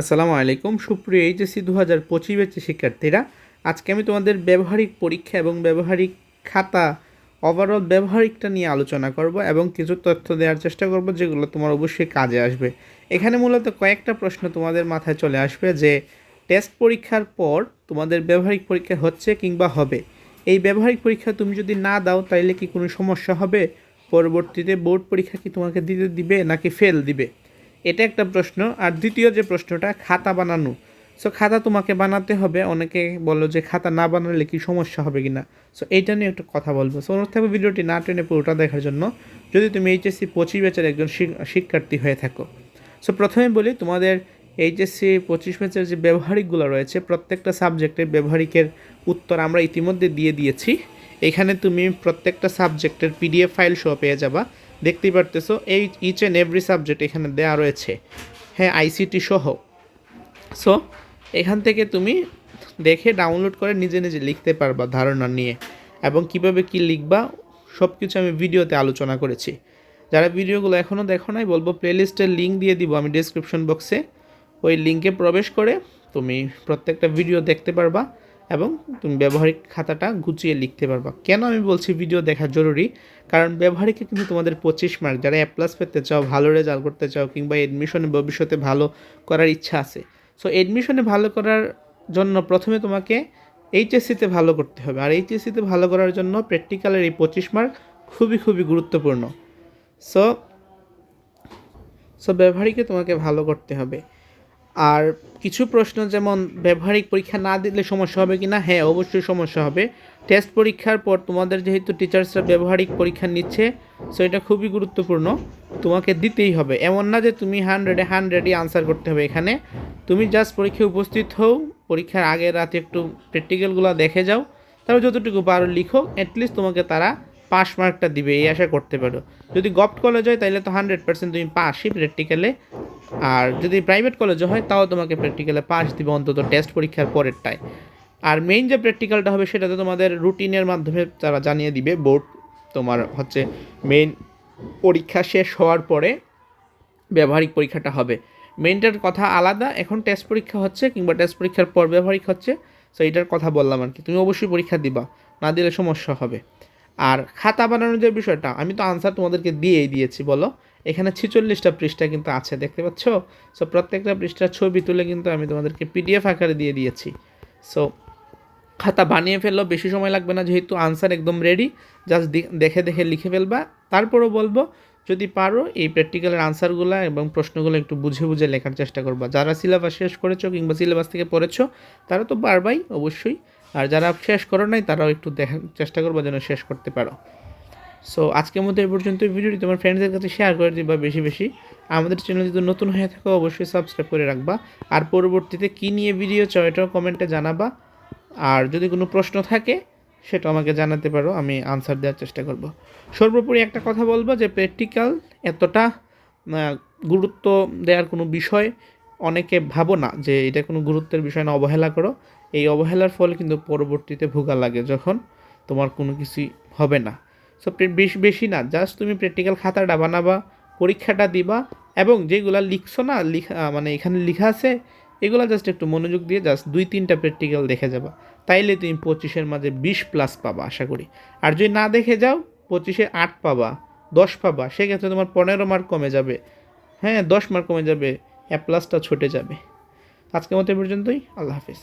আসসালামু আলাইকুম। সুপ্রিয় এইচএসসি দু হাজার পঁচিশ ব্যাচের শিক্ষার্থীরা, আজকে আমি তোমাদের ব্যবহারিক পরীক্ষা এবং ব্যবহারিক খাতা ওভারঅল ব্যবহারিকটা নিয়ে আলোচনা করব এবং কিছু তথ্য দেওয়ার চেষ্টা করব যেগুলো তোমার অবশ্যই কাজে আসবে। এখানে মূলত কয়েকটা প্রশ্ন তোমাদের মাথায় চলে আসবে যে টেস্ট পরীক্ষার পর তোমাদের ব্যবহারিক পরীক্ষা হচ্ছে কিংবা হবে? এই ব্যবহারিক পরীক্ষা তুমি যদি না দাও, তাইলে কি কোনো সমস্যা হবে? পরবর্তীতে বোর্ড পরীক্ষা কি তোমাকে দিতে দিবে নাকি ফেল দিবে? এটা একটা প্রশ্ন। আর দ্বিতীয় যে প্রশ্নটা, খাতা বানানো। সো খাতা তোমাকে বানাতে হবে। অনেকে বলো যে খাতা না বানালে কি সমস্যা হবে কি না সো এইটা নিয়ে একটা কথা বলব। সো অনুরোধ থাকবে ভিডিওটি না টেনে পুরোটা দেখার জন্য। যদি তুমি এইচএসসি পঁচিশ ব্যাচের একজন শিক- শিক্ষার্থী হয়ে থাকো। সো প্রথমে বলি, তোমাদের এইচএসসি পঁচিশ ব্যাচের যে ব্যবহারিকগুলো রয়েছে, প্রত্যেকটা সাবজেক্টের ব্যবহারিকের উত্তর আমরা ইতিমধ্যে দিয়ে দিয়েছি। এখানে তুমি প্রত্যেকটা সাবজেক্টের পিডিএফ ফাইল সহ পেয়ে যাবা। দেখতেই পারতেছো, এই ইচ অ্যান্ড এভরি সাবজেক্ট এখানে দেওয়া রয়েছে। হ্যাঁ আইসিটি সহ। সো এখান থেকে তুমি দেখে ডাউনলোড করে নিজে নিজে লিখতে পারবা ধারণা নিয়ে। এবং কীভাবে কি লিখবা সব কিছু আমি ভিডিওতে আলোচনা করেছি। যারা ভিডিওগুলো এখনও দেখো নাই, বলব প্লেলিস্টের লিঙ্ক দিয়ে দিব আমি ডিসক্রিপশন বক্সে ওই লিঙ্কে প্রবেশ করে তুমি প্রত্যেকটা ভিডিও দেখতে পারবা। এবং তুমি ব্যবহারিক খাতাটা গুছিয়ে লিখতে পারবা। কেন আমি বলছি ভিডিও দেখা জরুরি? কারণ ব্যবহারিকে কিন্তু তোমাদের পঁচিশ মার্ক যারা অ্যাপ্লাস পেতে চাও, ভালো রেজাল্ট করতে চাও, কিংবা এডমিশনে ভবিষ্যতে ভালো করার ইচ্ছা আছে। সো এডমিশনে ভালো করার জন্য প্রথমে তোমাকে এইচএসসিতে ভালো করতে হবে। আর এইচএসসিতে ভালো করার জন্য প্র্যাকটিক্যালের এই পঁচিশ মার্ক খুবই খুবই গুরুত্বপূর্ণ। সো সো ব্যবহারিকে তোমাকে ভালো করতে হবে। আর কিছু প্রশ্ন যেমন, ব্যবহারিক পরীক্ষা না দিলে সমস্যা হবে কি না হ্যাঁ অবশ্যই সমস্যা হবে। টেস্ট পরীক্ষার পর তোমাদের যেহেতু টিচার্সরা ব্যবহারিক পরীক্ষা নিচ্ছে সো এটা খুবই গুরুত্বপূর্ণ। তোমাকে দিতেই হবে। এমন না যে তুমি হান্ড্রেডে হান্ড্রেডই আনসার করতে হবে এখানে। তুমি জাস্ট পরীক্ষায় উপস্থিত হও, পরীক্ষার আগে রাতে একটু প্র্যাকটিক্যালগুলো দেখে যাও। তারপর যতটুকু পারো লিখো। অ্যাটলিস্ট তোমাকে তারা পাস মার্কটা দিবে এই আশা করতে পারো। যদি গভট কলেজ হয় তাহলে তো হান্ড্রেড পার্সেন্ট তুমি পাসই প্র্যাকটিক্যালে আর যদি প্রাইভেট কলেজে হয় তাও তোমাকে প্র্যাকটিক্যালে পাস দিবে অন্তত টেস্ট পরীক্ষার পরেরটায়। আর মেইন যে প্র্যাকটিক্যালটা হবে সেটা তো তোমাদের রুটিনের মাধ্যমে তারা জানিয়ে দিবে। বোর্ড তোমার হচ্ছে মেইন পরীক্ষা শেষ হওয়ার পরে ব্যবহারিক পরীক্ষাটা হবে। মেইনটার কথা আলাদা এখন টেস্ট পরীক্ষা হচ্ছে কিংবা টেস্ট পরীক্ষার পর ব্যবহারিক হচ্ছে। সো এইটার কথা বললাম আর কি। তুমি অবশ্যই পরীক্ষা দিবা না দিলে সমস্যা হবে। আর খাতা বানানোর যে বিষয়টা, আমি তো আনসার তোমাদেরকে দিয়েই দিয়েছি, বলো। এখানে ছেচল্লিশটা পৃষ্ঠা কিন্তু আছে, দেখতে পাচ্ছ? সো প্রত্যেকটা পৃষ্ঠার ছবি তুলে কিন্তু আমি তোমাদেরকে পিডিএফ আকারে দিয়ে দিয়েছি। সো খাতা বানিয়ে ফেললেও বেশি সময় লাগবে না, যেহেতু আনসার একদম রেডি জাস্ট দেখে দেখে লিখে ফেলবা। তারপরও বলব, যদি পারো, এই প্র্যাকটিক্যালের আনসারগুলো এবং প্রশ্নগুলো একটু বুঝে বুঝে লেখার চেষ্টা করবা। যারা সিলেবাস শেষ করেছ কিংবা সিলেবাস থেকে পড়েছো, তারা তো পারবাই, অবশ্যই। আর যারা শেষ করো নাই, তারাও একটু দেখার চেষ্টা করব যেন শেষ করতে পারো। সো আজকের মতো এই পর্যন্ত ভিডিওটি তোমার ফ্রেন্ডসদের কাছে শেয়ার করে দিবা বেশি বেশি। আমাদের চ্যানেল যদি নতুন হয়ে থাকো, অবশ্যই সাবস্ক্রাইব করে রাখবা। আর পরবর্তীতে কী নিয়ে ভিডিও চাও, এটাও কমেন্টে জানাবা। আর যদি কোনো প্রশ্ন থাকে, সেটা আমাকে জানাতে পারো, আমি আনসার দেওয়ার চেষ্টা করব। সর্বোপরি একটা কথা বলব যে প্র্যাকটিক্যাল এতটা গুরুত্ব দেওয়ার কোনো বিষয় অনেকে ভাবো না যে, এটা কোনো গুরুত্বের বিষয় না, অবহেলা করো। এই অবহেলার ফলে কিন্তু পরবর্তীতে ভোগা লাগে যখন তোমার কোনো কিছুই হবে না। সো বেশি বেশি না জাস্ট তুমি প্র্যাকটিক্যাল খাতাটা বানাবা, পরীক্ষাটা দিবা এবং যেগুলা লিখছো না, লিখা মানে এখানে লিখা আছে, এগুলো জাস্ট একটু মনোযোগ দিয়ে জাস্ট দুই, তিনটা প্র্যাকটিক্যাল দেখে যাবা। তাইলে তুমি পঁচিশের মাঝে বিশ প্লাস পাবা, আশা করি। আর যদি না দেখে যাও, পঁচিশে আট পাবা, দশ পাবা, সেক্ষেত্রে তোমার পনেরো মার্ক কমে যাবে। হ্যাঁ দশ মার্ক কমে যাবে এ প্লাসটা ছুটে যাবে। আজকের মতো পর্যন্তই, আল্লাহ হাফিজ।